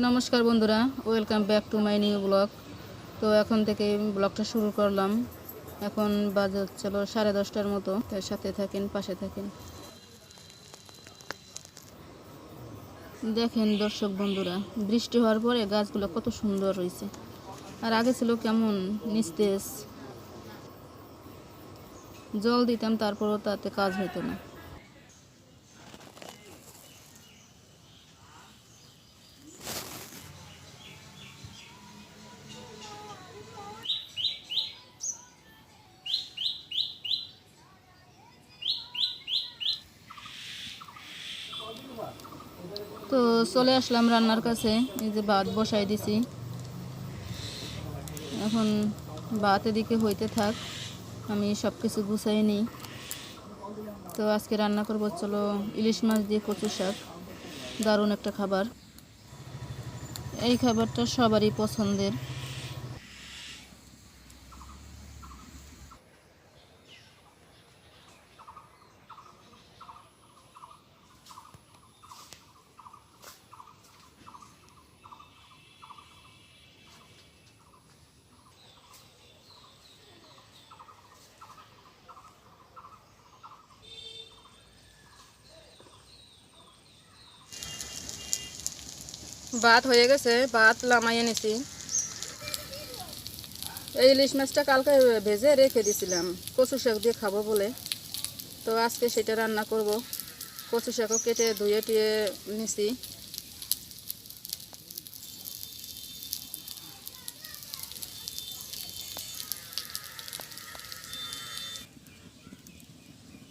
নমস্কার বন্ধুরা, welcome back to my new blog. তো এখন থেকে ব্লগটা শুরু করলাম। এখন বাজে চলো সাড়ে দশটার মতো তার সাথে থাকেন, পাশে থাকেন। দেখেন দর্শক বন্ধুরা, বৃষ্টি হওয়ার পরে গাছগুলো কত সুন্দর রয়েছে আর আগে ছিল কেমন নিস্তেজ। জল দিতাম, তারপরও তাতে কাজ হতো না। তো চলে আসলাম রান্নার কাছে। এই যে ভাত বসাই দিছি। এখন ভাত এদিকে হইতে থাক। আমি সব কিছু গুছাই নিই। তো আজকে রান্না করব চলো ইলিশ মাছ দিয়ে কচু শাক। দারুণ একটা খাবার। এই খাবারটা সবারই পছন্দের। ভাত হয়ে গেছে, ভাত লামাইয়ে নিছি এই ইলিশ মাছটা কালকে ভেজে রেখে দিছিলাম, কচু শাক দিয়ে খাব বলে। তো আজকে সেটা রান্না করব। কচু শাকও কেটে ধুয়ে টুয়ে নিছি।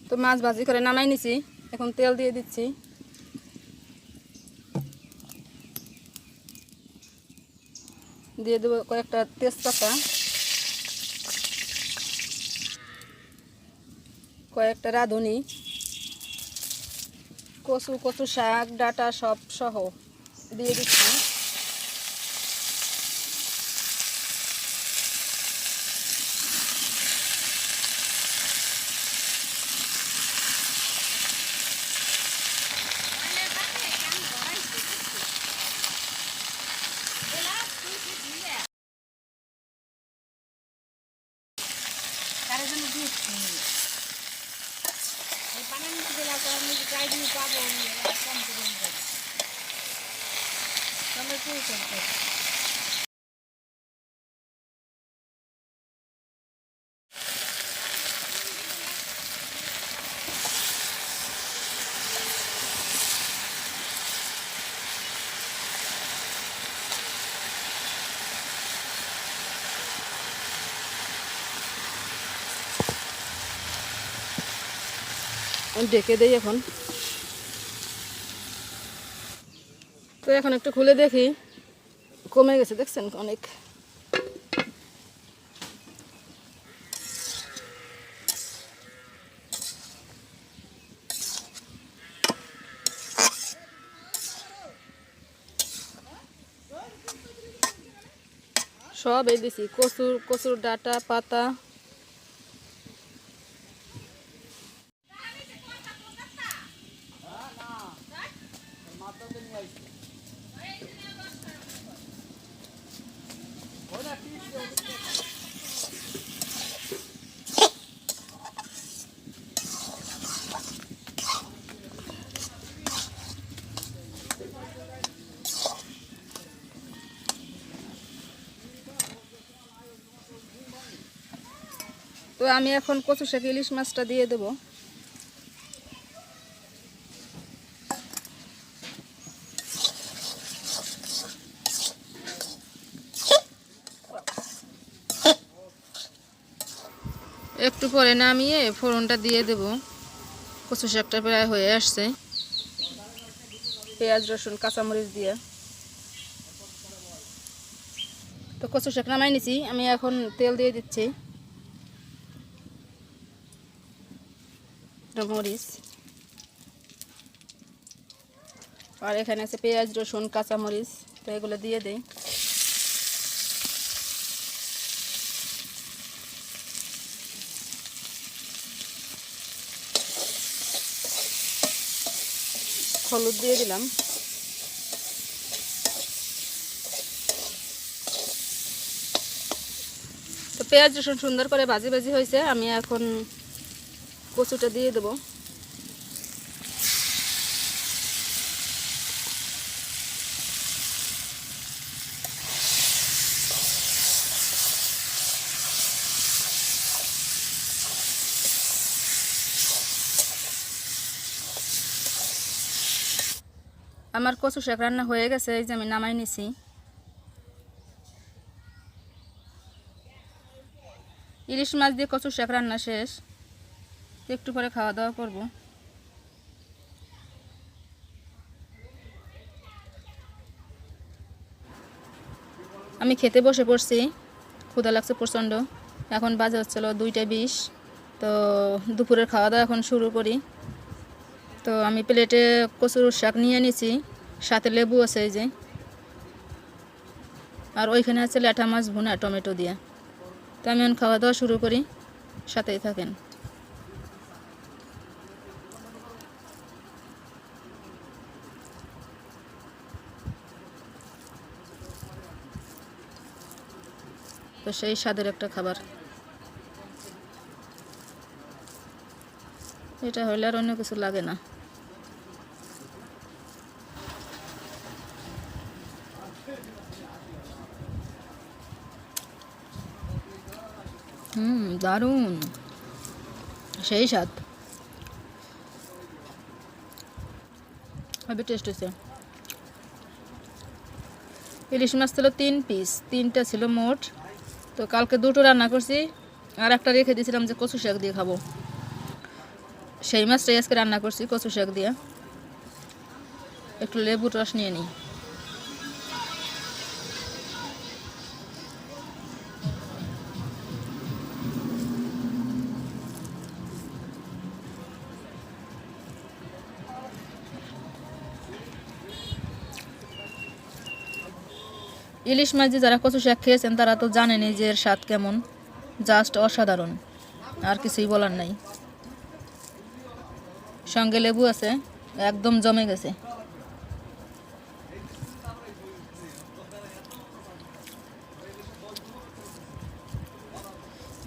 তো মাছ ভাজি করে নামাই নিছি, এখন তেল দিয়ে দিচ্ছি। দিয়ে দেবো কয়েকটা তেজপাতা। কয়েকটা রাঁধুনি। কচু কচু শাক ডাটা সব সহ দিয়ে দিচ্ছি কারও জন্য দিচ্ছি এই পানের নিচে দিলে তো আমি গাই দিয়ে পাবো কম করে ডেকে দেই এখন। তো এখন একটু খুলে দেখি, কমে গেছে দেখছেন অনেক। সব এই দিছি, কচুর কচুর ডাটা, পাতা। তো আমি এখন কচু শাক ইলিশ মাছটা দিয়ে দেবো। একটু পরে নামিয়ে ফোড়নটা দিয়ে দেব। কচু শাকটা প্রায় হয়ে আসছে। পেঁয়াজ, রসুন, কাঁচামরিচ দিয়ে। তো কচু শাক নামাই নিছি, আমি এখন তেল দিয়ে দিচ্ছি। মরিচ। আর এখানে আছে পেঁয়াজ, রসুন কাঁচামরিচ তো এগুলো দিয়ে দিই। হলুদ দিয়ে দিলাম। তো পেঁয়াজ, রসুন সুন্দর করে ভাজি বাজি হয়েছে। আমি এখন কচুটা দিয়ে দেবো। আমার কচু শাক রান্না হয়ে গেছে, এই যে আমি নামাই নিছি। ইলিশ মাছ দিয়ে কচু শাক রান্না শেষ। একটু পরে খাওয়া দাওয়া করব। আমি খেতে বসে পড়ছি ক্ষুদা লাগছে প্রচণ্ড। এখন বাজে হচ্ছিল দুইটা বিশ, তো দুপুরের খাওয়া দাওয়া এখন শুরু করি। তো আমি প্লেটে কচুর শাক নিয়ে নিছি, সাথে লেবু আছে এই যে। আর ওইখানে আছে ল্যাঠা মাছ ভুনা, টমেটো দিয়ে। তো আমি এখন খাওয়া দাওয়া শুরু করি, সাথেই থাকেন। তো সেই স্বাদের একটা খাবার। এটা হইলে আর অন্য কিছু লাগে না। হুম, দারুণ। সেই স্বাদ। হবে টেস্ট হয়েছে ইলিশ মাছ ছিল তিন পিস তিনটা ছিল মোট। তো কালকে দুটো রান্না করছি, আর একটা রেখে দিয়েছিলাম যে কচু শাক দিয়ে খাব। সেই মাছটাই আজকে রান্না করছি, কচু শাক দিয়ে। একটু লেবুর রস নিয়ে নিই। ইলিশ মাছ যারা কচু শাক খেয়েছেন, তারা তো জানেনই যে এর স্বাদ কেমন। জাস্ট অসাধারণ। আর কিছুই বলার নাই। সঙ্গে লেবু আছে, একদম জমে গেছে।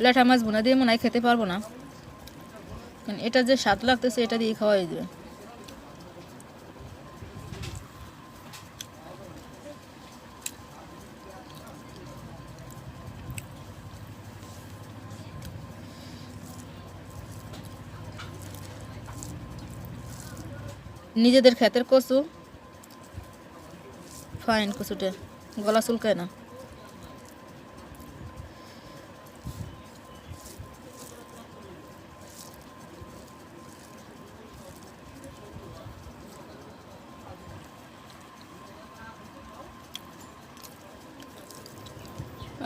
ল্যাঠা মাছ বোনা দিয়ে মনে হয় খেতে পারব না। এটা যে স্বাদ লাগতেছে, এটা দিয়ে খাওয়াই দেবে নিজেদের ক্ষেতের কচু। ফাইন কচুটা, গলা চুলকায় না।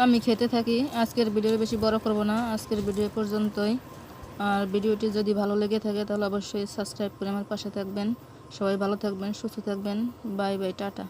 আমি খেতে থাকি, আজকের ভিডিও বেশি বড় করব না, আজকের ভিডিও পর্যন্তই। আর ভিডিওটি যদি ভালো লেগে থাকে, তাহলে অবশ্যই সাবস্ক্রাইব করে আমার পাশে থাকবেন। সবাই ভালো থাকবেন সুস্থ থাকবেন। Bye bye tata.